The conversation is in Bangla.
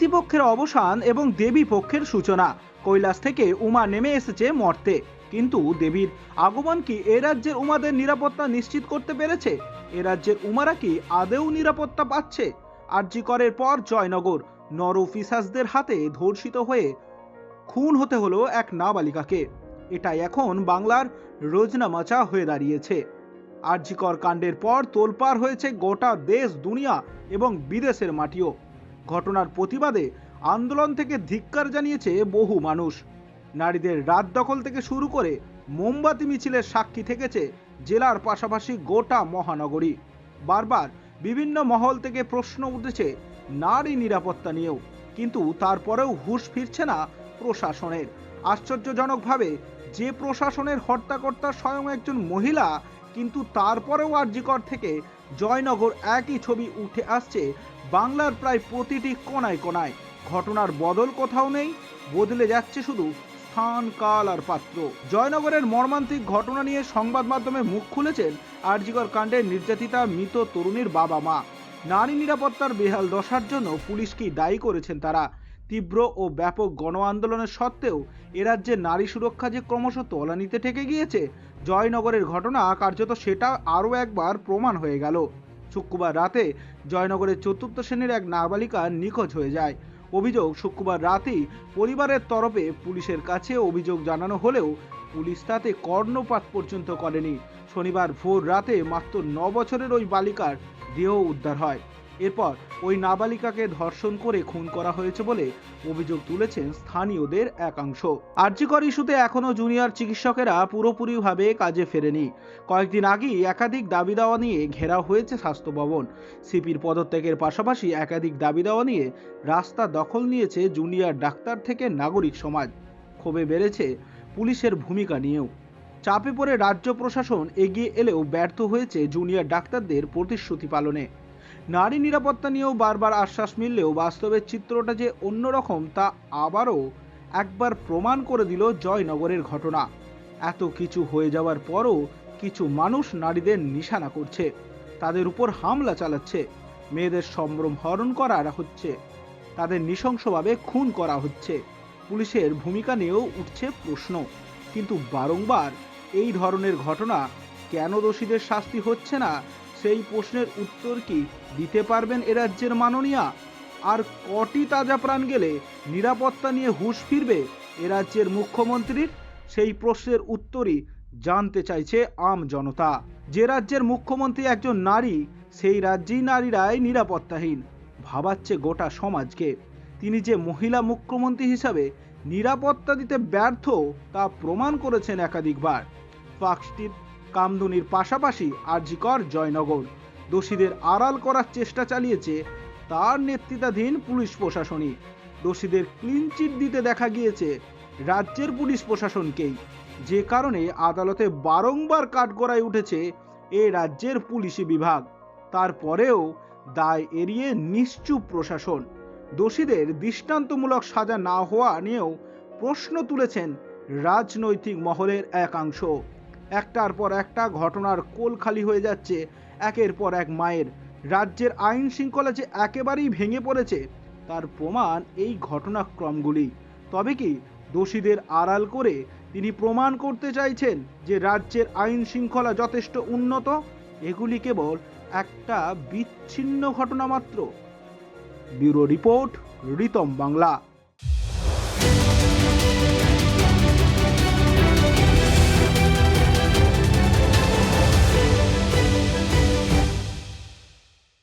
পিতৃপক্ষের অবসান এবং দেবী পক্ষের সূচনা। কৈলাস থেকে উমা নেমে এসেছে মর্তে। কিন্তু দেবীর আগমন কি এ রাজ্যের উমাদের নিরাপত্তা নিশ্চিত করতে পেরেছে? এ রাজ্যের উমারা কি আদেও নিরাপত্তা পাচ্ছে? আরজি করের পর জয়নগর নর ফিসাসদের হাতে ধর্ষিত হয়ে খুন হতে হলো এক নাবালিকাকে। এটাই এখন বাংলার রোজনামাচা হয়ে দাঁড়িয়েছে। আরজিকর কাণ্ডের পর তোলপাড় হয়েছে গোটা দেশ, দুনিয়া এবং বিদেশের মাটিও। ঘটনার প্রতিবাদে আন্দোলন থেকে ধিক্কার জানিয়েছে বহু মানুষ। নারীদের রাত দখল থেকে শুরু করে মোমবাতি মিছিলের সাক্ষী থেকেছে জেলার পাশাপাশি গোটা মহানগরী। বারবার বিভিন্ন মহল থেকে প্রশ্ন উঠেছে নারী নিরাপত্তা নিয়েও। কিন্তু তারপরেও হুঁশ ফিরছে না প্রশাসনের। আশ্চর্যজনকভাবে যে প্রশাসনের হর্তাকর্তা স্বয়ং একজন মহিলা, কিন্তু তারপরেও আরজিকর থেকে জয়নগর একই ছবি উঠে আসছে বাংলার প্রায় প্রতিটি কোনায় কোনায়। ঘটনার বদল কোথাও নেই, বদলে যাচ্ছে শুধু স্থান, কাল আর পাত্র। জয়নগরের মর্মান্তিক ঘটনা নিয়ে সংবাদ মাধ্যমে মুখ খুলেছেন আরজিকর কাণ্ডের নির্যাতিতা মৃত তরুণীর বাবা মা। নারী নিরাপত্তার বেহাল দশার জন্য পুলিশকেই দায়ী করেছেন তারা? তীব্র ও ব্যাপক গণ আন্দোলনের সত্ত্বেও এ রাজ্যে নারী সুরক্ষা যে ক্রমশ তলানিতে ঠেকে গিয়েছে, জয়নগরের ঘটনা কার্যত সেটা আরও একবার প্রমাণ হয়ে গেল। শুক্রবার রাতে জয়নগরের চতুর্থ শ্রেণির এক নাবালিকা নিখোঁজ হয়ে যায়। অভিযোগ, শুক্রবার রাতেই পরিবারের তরফে পুলিশের কাছে অভিযোগ জানানো হলেও পুলিশ তাতে কর্ণপাত পর্যন্ত করেনি। শনিবার ভোর রাতে মাত্র ন বছরের ওই বালিকার দেহ উদ্ধার হয়। এরপর ওই নাবালিকাকে ধর্ষণ করে খুন করা হয়েছে বলে অভিযোগ তুলেছেন স্থানীয়দের একাংশ। আর্যিকর ইস্যুতে এখনও জুনিয়র চিকিৎসকেরা পুরোপুরিভাবে কাজে ফেরেনি। কয়েকদিন আগেই একাধিক দাবি দাওয়া নিয়ে ঘেরা হয়েছে স্বাস্থ্য ভবন। সিপির পদত্যাগের পাশাপাশি একাধিক দাবি দাওয়া নিয়ে রাস্তা দখল নিয়েছে জুনিয়র ডাক্তার থেকে নাগরিক সমাজ। ক্ষোভে বেড়েছে পুলিশের ভূমিকা নিয়েও। চাপে পড়ে রাজ্য প্রশাসন এগিয়ে এলেও ব্যর্থ হয়েছে জুনিয়র ডাক্তারদের প্রতিশ্রুতি পালনে। নারী নিরাপত্তা নিয়েও বারবার আশ্বাস মিললেও বাস্তবের চিত্রটা যে অন্যরকম তা আবারও একবার প্রমাণ করে দিল জয়নগরের ঘটনা। এত কিছু হয়ে যাওয়ার পরও কিছু মানুষ নারীদের নিশানা করছে। তাদের উপর হামলা চালাচ্ছে। মেয়েদের সম্ভ্রম হরণ করা হচ্ছে। তাদের নৃশংসভাবে খুন করা হচ্ছে। পুলিশের ভূমিকা নিয়েও উঠছে প্রশ্ন। কিন্তু বারংবার এই ধরনের ঘটনা কেন দোষীদের শাস্তি হচ্ছে না সেই প্রশ্নের উত্তর কি দিতে পারবেন এ রাজ্যের মাননীয়া? আর কটি তাজা প্রাণ গেলে নিরাপত্তা নিয়ে হুঁশ ফিরবে এ রাজ্যের মুখ্যমন্ত্রীর? সেই প্রশ্নের উত্তরই জানতে চাইছে আম জনতা। যে রাজ্যের মুখ্যমন্ত্রী একজন নারী, সেই রাজ্যেই নারীরাই নিরাপত্তাহীন, ভাবাচ্ছে গোটা সমাজকে। তিনি যে মহিলা মুখ্যমন্ত্রী হিসাবে নিরাপত্তা দিতে ব্যর্থ, তা প্রমাণ করেছেন একাধিকবার। পার্কস্ট্রিট কামদুনির পাশাপাশি আরজিকর জয়নগর। দোষীদের আড়াল করার চেষ্টা চালিয়েছে তার নেতৃত্বাধীন পুলিশ প্রশাসনই। দোষীদের ক্লিন চিট দিতে দেখা গিয়েছে রাজ্যের পুলিশ প্রশাসনকেই। যে কারণে আদালতে বারংবার কাঠগড়ায় উঠেছে এ রাজ্যের পুলিশি বিভাগ। তারপরেও দায় এড়িয়ে নিশ্চুপ প্রশাসন। দোষীদের দৃষ্টান্তমূলক সাজা না হওয়া নিয়েও প্রশ্ন তুলেছেন রাজনৈতিক মহলের একাংশ। একটার পর একটা ঘটনার কোল খালি হয়ে যাচ্ছে। একের পর এক মায়ের। রাজ্যের আইন শৃঙ্খলা যে একেবারেই ভেঙে পড়েছে, তার প্রমাণ এই ঘটনাক্রমগুলি। তবে কি দোষীদের আড়াল করে তিনি প্রমাণ করতে চাইছেন যে রাজ্যের আইন শৃঙ্খলা যথেষ্ট উন্নত? এগুলি কেবল একটা বিচ্ছিন্ন ঘটনা মাত্র। Bureau report, Ritam Bangla.